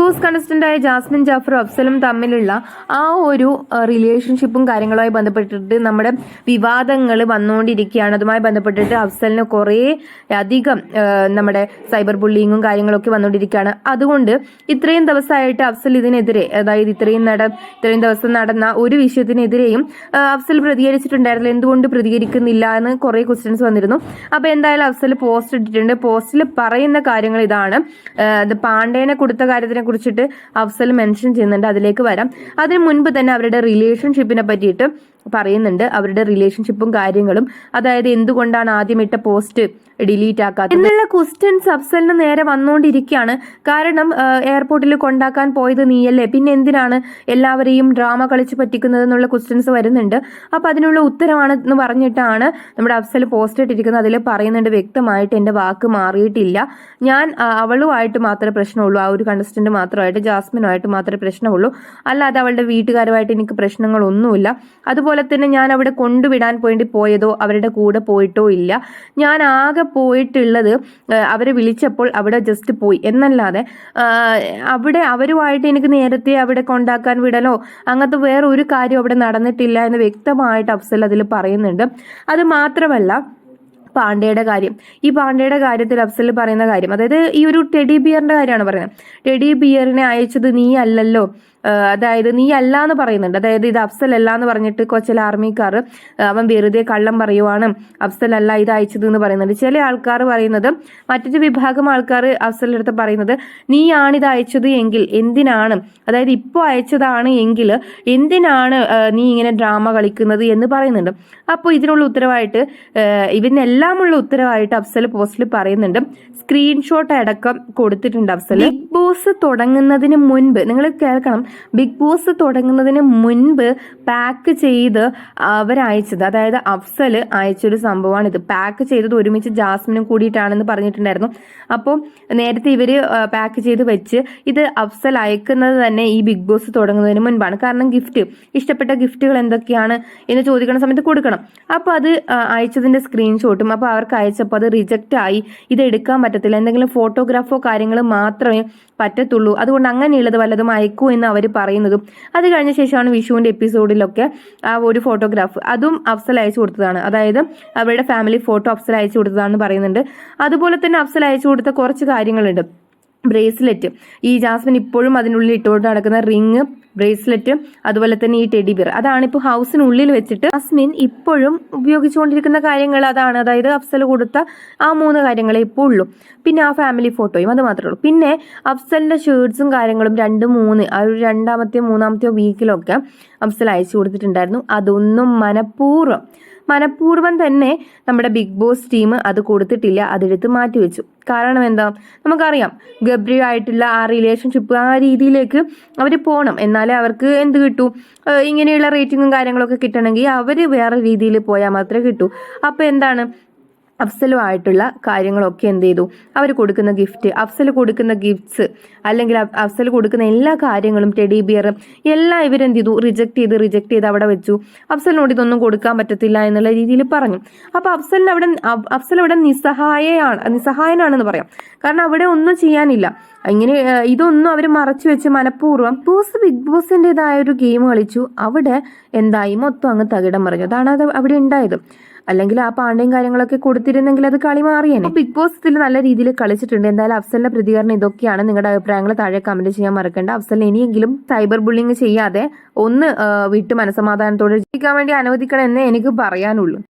Boss കണ്ടസ്റ്റന്റായ Jasmine ജാഫറും അഫ്സലും തമ്മിലുള്ള ആ ഒരു റിലേഷൻഷിപ്പും കാര്യങ്ങളുമായി ബന്ധപ്പെട്ടിട്ട് നമ്മുടെ വിവാദങ്ങൾ വന്നുകൊണ്ടിരിക്കുകയാണ്. അതുമായി ബന്ധപ്പെട്ടിട്ട് അഫ്സലിന് കുറേ അധികം നമ്മുടെ സൈബർ ബുള്ളിങ്ങും കാര്യങ്ങളൊക്കെ വന്നുകൊണ്ടിരിക്കുകയാണ്. അതുകൊണ്ട് ഇത്രയും ദിവസമായിട്ട് അഫ്സൽ ഇതിനെതിരെ അതായത് ഇത്രയും നട ഇത്രയും ദിവസം നടന്ന ഒരു വിഷയത്തിനെതിരെയും അഫ്സൽ പ്രതികരിച്ചിട്ടുണ്ടായിരുന്നില്ല. എന്തുകൊണ്ട് പ്രതികരിക്കുന്നില്ല എന്ന് കുറേ ക്വസ്റ്റ്യൻസ് വന്നിരുന്നു. അപ്പോൾ എന്തായാലും അഫ്സൽ പോസ്റ്റ് ഇട്ടിട്ടുണ്ട്. പോസ്റ്റിൽ പറയുന്ന കാര്യങ്ങൾ ഇതാണ്. പാണ്ഡേനെ കൊടുത്ത കാര്യത്തിനെ കുറിച്ചിട്ട് അഫ്സൽ മെൻഷൻ ചെയ്യുന്നുണ്ട്. അതിലേക്ക് വരാം. അതിന് മുൻപ് തന്നെ അവരുടെ റിലേഷൻഷിപ്പിനെ പറ്റിയിട്ട് പറയുന്നുണ്ട്. അവരുടെ റിലേഷൻഷിപ്പും കാര്യങ്ങളും. അതായത് എന്തുകൊണ്ടാണ് ആദ്യം ഇട്ട പോസ്റ്റ് ഡിലീറ്റ് ആക്കാത്തത്? എന്നുള്ള ക്വസ്റ്റ്യൻസ് അഫ്സലിന് നേരെ വന്നുകൊണ്ടിരിക്കുകയാണ് കാരണം എയർപോർട്ടിൽ കൊണ്ടാക്കാൻ പോയത് നീയല്ലേ? പിന്നെ എന്തിനാണ് എല്ലാവരെയും ഡ്രാമ കളിച്ച് പറ്റിക്കുന്നത് എന്നുള്ള ക്വസ്റ്റ്യൻസ് വരുന്നുണ്ട്. അപ്പൊ അതിനുള്ള ഉത്തരമാണ് എന്ന് പറഞ്ഞിട്ടാണ് നമ്മുടെ അഫ്സൽ പോസ്റ്റ് ഇട്ടിരിക്കുന്നത്. അതിൽ പറയുന്നുണ്ട് വ്യക്തമായിട്ട് എന്റെ വാക്ക് മാറിയിട്ടില്ല. ഞാൻ അവളുമായിട്ട് മാത്രമേ പ്രശ്നമുള്ളൂ. ആ ഒരു കണ്ടസ്റ്റന്റ് മാത്രമായിട്ട് ജാസ്മിനുമായിട്ട് മാത്രമേ പ്രശ്നമുള്ളൂ. അല്ലാതെ അവളുടെ വീട്ടുകാരുമായിട്ട് എനിക്ക് പ്രശ്നങ്ങളൊന്നുമില്ല. അതുപോലെ തന്നെ ഞാൻ അവിടെ കൊണ്ടുവിടാൻ വേണ്ടി പോയതോ അവരുടെ കൂടെ പോയിട്ടോ ഇല്ല. ഞാൻ ആകെ പോയിട്ടുള്ളത് അവരെ വിളിച്ചപ്പോൾ അവിടെ ജസ്റ്റ് പോയി. എന്നല്ലാതെ അവിടെ അവരുമായിട്ട് എനിക്ക് നേരത്തെ അവിടെ കൊണ്ടാക്കാൻ വിടലോ അങ്ങനത്തെ വേറെ ഒരു കാര്യം അവിടെ നടന്നിട്ടില്ല എന്ന് വ്യക്തമായിട്ട് അഫ്സൽ അതിൽ പറയുന്നുണ്ട്. അത് മാത്രമല്ല പാണ്ഡയുടെ കാര്യം. ഈ പാണ്ഡയുടെ കാര്യത്തിൽ അഫ്സൽ പറയുന്ന കാര്യം അതായത് ഈ ഒരു ടെഡി ബിയറിന്റെ കാര്യമാണ് പറയുന്നത്. ടെഡി ബിയറിനെ അയച്ചത് നീ അല്ലല്ലോ അതായത് നീ അല്ല എന്ന് പറയുന്നുണ്ട്. അതായത് ഇത് അഫ്സൽ അല്ല എന്ന് പറഞ്ഞിട്ട് കൊച്ചിൽ ആർമിക്കാർ അവൻ വെറുതെ കള്ളം പറയുവാണ്. അഫ്സൽ അല്ല ഇത് അയച്ചത് എന്ന് പറയുന്നുണ്ട്. ചില ആൾക്കാർ പറയുന്നത് മറ്റൊരു വിഭാഗം ആൾക്കാർ അഫ്സലിന്റെ അടുത്ത് പറയുന്നത് നീയാണ് ഇത് അയച്ചത് എങ്കിൽ എന്തിനാണ്? അതായത് ഇപ്പോൾ അയച്ചതാണ് എങ്കിൽ എന്തിനാണ് നീ ഇങ്ങനെ ഡ്രാമ കളിക്കുന്നത് എന്ന് പറയുന്നുണ്ട്. അപ്പോൾ ഇതിനുള്ള ഉത്തരവായിട്ട് ആ, ഇതിനെല്ലാമുള്ള ഉത്തരവായിട്ട് അഫ്സൽ പോസ്റ്റിൽ പറയുന്നുണ്ട്. സ്ക്രീൻഷോട്ട് അടക്കം കൊടുത്തിട്ടുണ്ട് അഫ്സൽ. ബിഗ് ബോസ് തുടങ്ങുന്നതിന് മുൻപ് നിങ്ങൾ കേൾക്കണം ബിഗ് ബോസ് തുടങ്ങുന്നതിന് മുൻപ് പാക്ക് ചെയ്ത് അവരയച്ചത്. അതായത് അഫ്സൽ അയച്ചൊരു സംഭവമാണ് ഇത് പാക്ക് ചെയ്തത് ഒരുമിച്ച് ജാസ്മിനും കൂടിയിട്ടാണെന്ന് പറഞ്ഞിട്ടുണ്ടായിരുന്നു. അപ്പോൾ നേരത്തെ ഇവർ പാക്ക് ചെയ്ത് വെച്ച് ഇത് അഫ്സൽ അയക്കുന്നത് തന്നെ ഈ ബിഗ് ബോസ് തുടങ്ങുന്നതിന് മുൻപാണ്. കാരണം ഗിഫ്റ്റ് ഇഷ്ടപ്പെട്ട ഗിഫ്റ്റുകൾ എന്തൊക്കെയാണ് എന്ന് ചോദിക്കുന്ന സമയത്ത് കൊടുക്കണം. അപ്പോൾ അത് അയച്ചതിന്റെ സ്ക്രീൻഷോട്ടും അപ്പോൾ അവർക്ക് അയച്ചപ്പോൾ അത് റിജക്റ്റ് ആയി. ഇത് എടുക്കാൻ പറ്റത്തില്ല. എന്തെങ്കിലും ഫോട്ടോഗ്രാഫോ കാര്യങ്ങൾ മാത്രമേ പറ്റത്തുള്ളൂ. അതുകൊണ്ട് അങ്ങനെയുള്ളത് വല്ലതും അയക്കൂ എന്ന് അവർ പറയുന്നതും അത് കഴിഞ്ഞ ശേഷമാണ് വിഷുവിന്റെ എപ്പിസോഡിലൊക്കെ ആ ഒരു ഫോട്ടോഗ്രാഫ് അതും അഫ്സൽ അയച്ചു കൊടുത്തതാണ്. അതായത് അവരുടെ ഫാമിലി ഫോട്ടോ അഫ്സൽ അയച്ചു കൊടുത്തതാണെന്ന് പറയുന്നുണ്ട്. അതുപോലെ തന്നെ അഫ്സൽ അയച്ചു കൊടുത്ത കുറച്ച് കാര്യങ്ങളുണ്ട്. ബ്രേസ്ലെറ്റ്. ഈ ജാസ്മിൻ ഇപ്പോഴും അതിനുള്ളിൽ ഇട്ടുകൊണ്ട് നടക്കുന്ന റിങ് ബ്രേസ്ലെറ്റ് അതുപോലെ തന്നെ ഈ ടെഡി ബിയർ അതാണ് ഇപ്പോൾ ഹൗസിനുള്ളിൽ വെച്ചിട്ട് അസ്മിൻ ഇപ്പോഴും ഉപയോഗിച്ചുകൊണ്ടിരിക്കുന്ന കാര്യങ്ങൾ അതാണ്. അതായത് അഫ്സൽ കൊടുത്ത ആ മൂന്ന് കാര്യങ്ങളെ ഇപ്പോൾ ഉള്ളൂ. പിന്നെ ആ ഫാമിലി ഫോട്ടോയും അത് മാത്രമേ ഉള്ളൂ. പിന്നെ അഫ്സലിന്റെ ഷേർട്സും കാര്യങ്ങളും രണ്ട് മൂന്ന് ആ ഒരു രണ്ടാമത്തെയോ മൂന്നാമത്തെയോ വീക്കിലൊക്കെ അഫ്സൽ അയച്ചു കൊടുത്തിട്ടുണ്ടായിരുന്നു. അതൊന്നും മനഃപൂർവം മനഃപൂർവം തന്നെ നമ്മുടെ ബിഗ് ബോസ് ടീം അത് കൊടുത്തിട്ടില്ല. അതെടുത്ത് മാറ്റിവെച്ചു. കാരണം എന്താ? നമുക്കറിയാം. ഗബ്രിയായിട്ടുള്ള ആ റിലേഷൻഷിപ്പ് ആ രീതിയിലേക്ക് അവർ പോകണം എന്നാലേ അവർക്ക് എന്ത് കിട്ടൂ? ഇങ്ങനെയുള്ള റേറ്റിങ്ങും കാര്യങ്ങളൊക്കെ കിട്ടണമെങ്കിൽ അവർ വേറെ രീതിയിൽ പോയാൽ മാത്രമേ കിട്ടൂ. അപ്പോൾ എന്താണ്? അഫ്സലുമായിട്ടുള്ള കാര്യങ്ങളൊക്കെ എന്ത് ചെയ്തു? അവർ കൊടുക്കുന്ന ഗിഫ്റ്റ് അഫ്സൽ കൊടുക്കുന്ന ഗിഫ്റ്റ്സ് അല്ലെങ്കിൽ അഫ്സൽ കൊടുക്കുന്ന എല്ലാ കാര്യങ്ങളും ടെഡി ബിയർ എല്ലാം ഇവരെന്ത് ചെയ്തു? റിജക്ട് ചെയ്ത് റിജക്ട് ചെയ്ത് അവിടെ വെച്ചു. അഫ്സലിനോട് ഇതൊന്നും കൊടുക്കാൻ പറ്റത്തില്ല എന്നുള്ള രീതിയിൽ പറഞ്ഞു. അപ്പോൾ അഫ്സലിന് അവിടെ അഫ്സൽ അവിടെ നിസ്സഹായയാണ് നിസ്സഹായനാണെന്ന് പറയാം. കാരണം അവിടെ ഒന്നും ചെയ്യാനില്ല. ഇങ്ങനെ ഇതൊന്നും അവർ മറച്ചു വെച്ച് മനഃപൂർവം ബോസ് ബിഗ് ബോസിന്റെതായ ഒരു ഗെയിം കളിച്ചു. അവിടെ എന്തായി? മൊത്തം അങ്ങ് തകിടം മറിഞ്ഞു. അതാണ് അത് അവിടെ ഉണ്ടായത്. അല്ലെങ്കിൽ ആ പാണ്ഡ്യം കാര്യങ്ങളൊക്കെ കൊടുത്തിരുന്നെങ്കിൽ അത് കളി മാറിയേനെ. ബിഗ് ബോസ് ഇതിൽ നല്ല രീതിയിൽ കളിച്ചിട്ടുണ്ട്. എന്തായാലും അഫ്സലിന്റെ പ്രതികരണം ഇതൊക്കെയാണ് നിങ്ങളുടെ അഭിപ്രായങ്ങൾ. താഴെ കമന്റ് ചെയ്യാൻ മറക്കണ്ട. അഫ്സൽ ഇനിയെങ്കിലും സൈബർ ബുള്ളിങ് ചെയ്യാതെ ഒന്ന് വിട്ട് മനസമാധാനത്തോടെ ജീവിക്കാൻ വേണ്ടി അനുവദിക്കണം എന്നേ എനിക്ക് പറയാനുള്ളൂ.